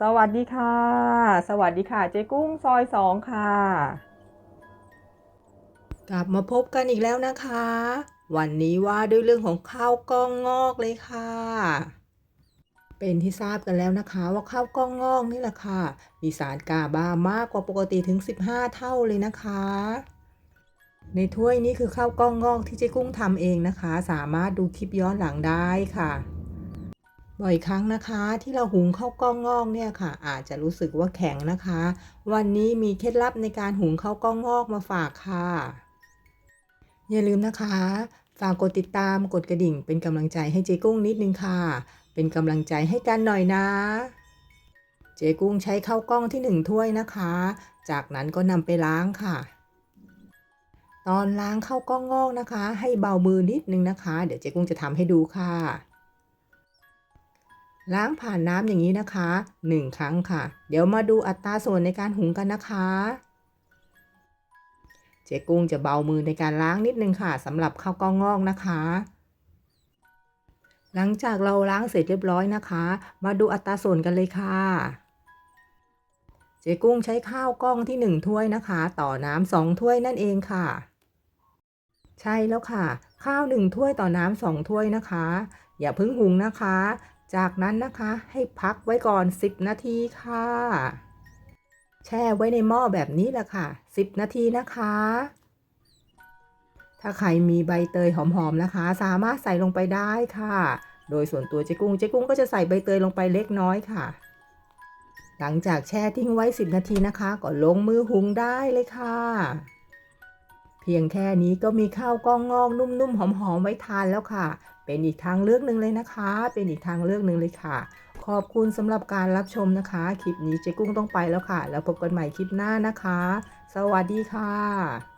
สวัสดีค่ะ สวัสดีค่ะ เจ๊กุ้งซอยสองค่ะ กลับมาพบกันอีกแล้วนะคะ วันนี้ว่าด้วยเรื่องของข้าวกล้องงอกเลยค่ะ เป็นที่ทราบกันแล้วนะคะว่าข้าวกล้องงอกนี่แหละค่ะ มีสารกาบามากกว่าปกติถึง 15 เท่าเลยนะคะ ในถ้วยนี้คือข้าวกล้องงอกที่เจ๊กุ้งทำเองนะคะ สามารถดูคลิปย้อนหลังได้ค่ะ บ่อยครั้งนะคะที่เราหุงข้าวกล้องงอกเนี่ยค่ะ อาจจะรู้สึกว่าแข็งนะคะ วันนี้มีเคล็ดลับในการหุงข้าวกล้องงอกมาฝากค่ะ อย่าลืมนะคะ ฝากกดติดตามกดกระดิ่ง เป็นกำลังใจให้เจ๊กุ้งนิดนึงค่ะ เป็นกำลังใจให้กันหน่อยนะ เจ๊กุ้งใช้ข้าวกล้องที่หนึ่งถ้วยนะคะ จากนั้นก็นำไปล้างค่ะตอนล้างข้าวกล้องงอกนะคะ ให้เบามือนิดนึงนะคะ เดี๋ยวเจ๊กุ้งจะทำให้ดูค่ะ ล้างผ่านน้ำอย่างนี้นะคะหนึ่งครั้งค่ะ เดี๋ยวมาดูอัตราส่วนในการหุงกันนะคะ เจ๊กุ้งจะเบามือในการล้างนิดนึงค่ะสำหรับข้าวกล้องงอกนะคะ หลังจากเราล้างเสร็จเรียบร้อยนะคะ มาดูอัตราส่วนกันเลยค่ะ เจ๊กุ้งใช้ข้าวกล้องที่หนึ่งถ้วยนะคะ ต่อน้ำสองถ้วยนั่นเองค่ะ ใช่แล้วค่ะ ข้าวหนึ่งถ้วยต่อน้ำสองถ้วยนะคะ อย่าเพิ่งหุงนะคะ จากนั้นนะคะให้พักไว้ก่อน 10 นาทีค่ะ แช่ไว้ในหม้อแบบนี้แหละค่ะ 10 นาทีนะคะ ถ้าใครมีใบเตยหอมๆนะคะ สามารถใส่ลงไปได้ค่ะ โดยส่วนตัวเจ๊กุ้งเจ๊กุ้งก็จะใส่ใบเตยลงไปเล็กน้อยค่ะ หลังจากแช่ทิ้งไว้ 10 นาทีนะคะ ก็ลงมือหุงได้เลยค่ะ พียงแค่นี้ก็มีข้าวกล้องงอกนุ่มๆหอมๆไว้ทานแล้วค่ะ เป็นอีกทางเลือกหนึ่งเลยนะคะ เป็นอีกทางเลือกหนึ่งเลยค่ะ ขอบคุณสำหรับการรับชมนะคะ คลิปนี้เจ๊กุ้งต้องไปแล้วค่ะ แล้วพบกันใหม่คลิปหน้านะคะ สวัสดีค่ะ